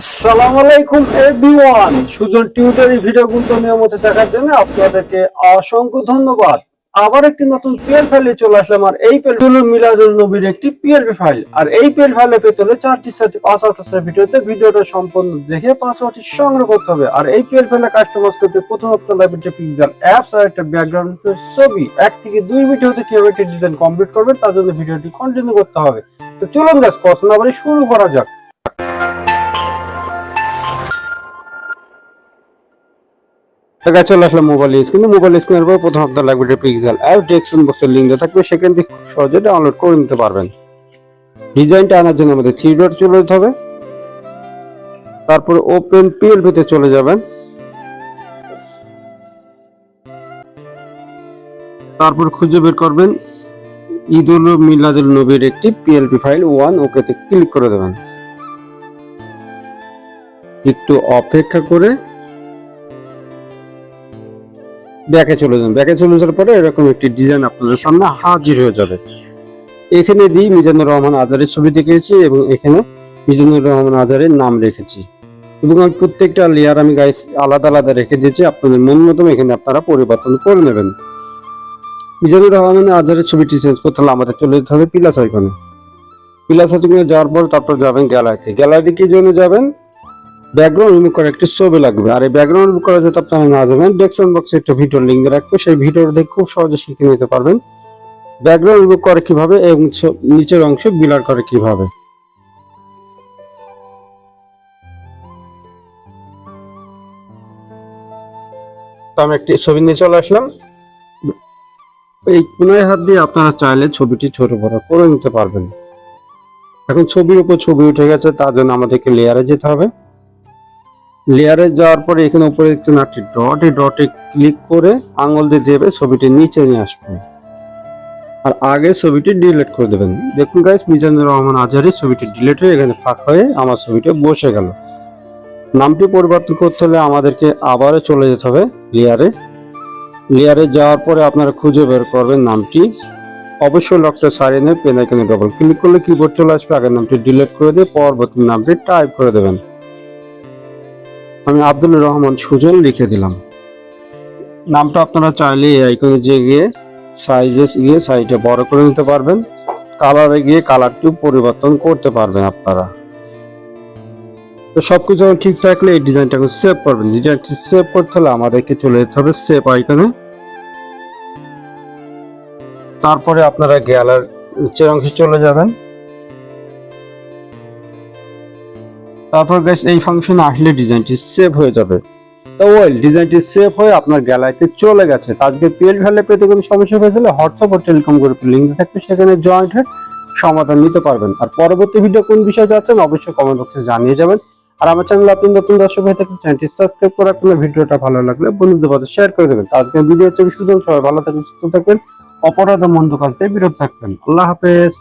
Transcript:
আসসালামু আলাইকুম এভরিওয়ান সুজন টিউটারি ভিডিওগুলো নিয়মিত দেখার জন্য অসংখ্য ধন্যবাদ। আবার একটি নতুন ফাইলে চলে এই একটি ফাইল আর এই ফাইলে চারটি ভিডিওটা সম্পূর্ণ দেখে সংগ্রহ করতে হবে। আর এই পিএল ফাইলে প্রথম অ্যাপস আর একটা ব্যাকগ্রাউন্ড ছবি। এক থেকে দুই ভিডিওতে কীভাবে ডিজাইন কমপ্লিট করবেন, তার জন্য ভিডিওটি কন্টিনিউ করতে হবে। তো চলুন শুরু করা যাক। টাকা চলে আসলে মোবাইল স্ক্রিনে মোবাইল স্ক্রিনের পর প্রথম আপনার লাগবে পিক্সেল অ্যাপ ডিসক্রিপশন বক্সের লিঙ্ক দেওয়া থাকবে। সেখান থেকে খুব সহজে ডাউনলোড করে নিতে পারবেন। ডিজাইনটা আনার জন্য আমাদের থ্রি ডট চলে যেতে হবে। তারপরে ওপেন পিএলপিতে চলে যাবেন। তারপর খুঁজে বের করবেন। ঈদুল মিলাদুল নবীর একটি পিএলপি ফাইল ওয়ান ওকেতে ক্লিক করে দেবেন। একটু অপেক্ষা করে ব্যাকে চলে যান। ব্যাকে চলে যাওয়ার পরে এরকম একটি ডিজাইন আপনাদের সামনে হাজির হয়ে যাবে। এখানে দিই মিজানুর রহমান আজারের ছবি দেখেছি এবং এখানে মিজানুর রহমান আজারের নাম রেখেছি। এবং আমি প্রত্যেকটা লেয়ার আমি গাইস আলাদা আলাদা রেখে দিয়েছি। আপনাদের মন মতো এখানে আপনারা পরিবর্তন করে নেবেন। মিজানুর রহমান আজারের ছবিটি চেঞ্জ করতে হলে আমাদের চলে যেতে হবে পিলাস আইকনে পিলাস আইকনে যাওয়ার পর তারপর যাবেন গ্যালারিতে গ্যালারি কি জন্য যাবেন? ব্যাকগ্রাউন্ড রিমুভ করার একটি ছবি লাগবে। আর এই ব্যাকগ্রাউন্ড রিমুভ করা যেতে আপনারা না যাবেন ডেসক্রিপশন বক্সে একটা ভিডিও লিঙ্ক রাখব। সেই ভিডিওটা দেখে খুব সহজে শিখে নিতে পারবেন। ব্যাকগ্রাউন্ড রিমুভ করে কীভাবে এবং নিচের অংশ বিলার করে কীভাবে। তো আমি একটি ছবি নিয়ে চলে আসলাম। এই কোনায় হাত দিয়ে আপনারা চাইলে ছবিটি ছোট বড় করে নিতে পারবেন। এখন ছবির উপর ছবি উঠে গেছে, তার জন্য আমাদেরকে লেয়ারে যেতে হবে। লেয়ারে যাওয়ার পরে এখানে উপরে দেখছেন একটি ডট এই ডটে ক্লিক করে আঙুল দিয়ে দেবে, ছবিটি নিচে নিয়ে আসবে। আর আগে ছবিটি ডিলিট করে দেবেন। দেখুন গাইস মিজানুর রহমান আজহারি ছবিটি ডিলিট হয়ে এখানে ফাঁক হয়ে আমার ছবিটা বসে গেল। নামটি পরিবর্তন করতে হলে আমাদেরকে আবারও চলে যেতে হবে লেয়ারে লেয়ারে যাওয়ার পরে আপনারা খুঁজে বের করবেন নামটি। অবশ্যই লকটা সারিয়ে নেবে পেন আইকনে ডবল ক্লিক করলে কিবোর্ড চলে আসবে, আগের নামটি ডিলিট করে দিয়ে পরবর্তী নামটি টাইপ করে দেবেন। আমি আব্দুল রহমান সুজন লিখে দিলাম। নামটা আপনারা চাইলে এই আইকনে যে গিয়ে সাইজে গিয়ে সাইজটা বড় করে নিতে পারবেন। কালারে গিয়ে কালারটিও পরিবর্তন করতে পারবেন আপনারা। তো সবকিছু যখন ঠিক থাকলে এই ডিজাইনটাকে সেভ করবেন। ডিজাইনটি সেভ করতে হলে আমাদেরকে চলে যেতে হবে সেভ আইকনে তারপরে আপনারা গ্যালার নিচের অংশে চলে যাবেন। তারপর গাইস এই ফাংশনে আসলে ডিজাইনটি সেভ হয়ে যাবে। তো ওয়েল ডিজাইনটি সেভ হয়ে আপনার গ্যালারিতে চলে গেছে। আজকে পিএল ভ্যালে পেতে কোনো সমস্যা হয়েছিল হোয়াটসঅ্যাপ ও টেলিকম গ্রুপের লিঙ্ক থাকবে, সেখানে জয়েন্ট হয়ে সমাধান নিতে পারবেন। আর পরবর্তী ভিডিও কোন বিষয়ে যাচ্ছেন, অবশ্যই কমেন্ট বক্সে জানিয়ে যাবেন। আর আমার চ্যানেল আপনি নতুন দর্শক হয়ে থাকলে চ্যানেলটি সাবস্ক্রাইব করে রাখবেন ভিডিওটা ভালো লাগলে বন্ধুদের মাঝে শেয়ার করে দেবেন। তো আজকের ভিডিও হচ্ছে সবাই ভালো থাকবেন, সুস্থ থাকবেন, অপরাধ মন্দ কাজ থেকে বিরত থাকবেন। আল্লাহ হাফেজ।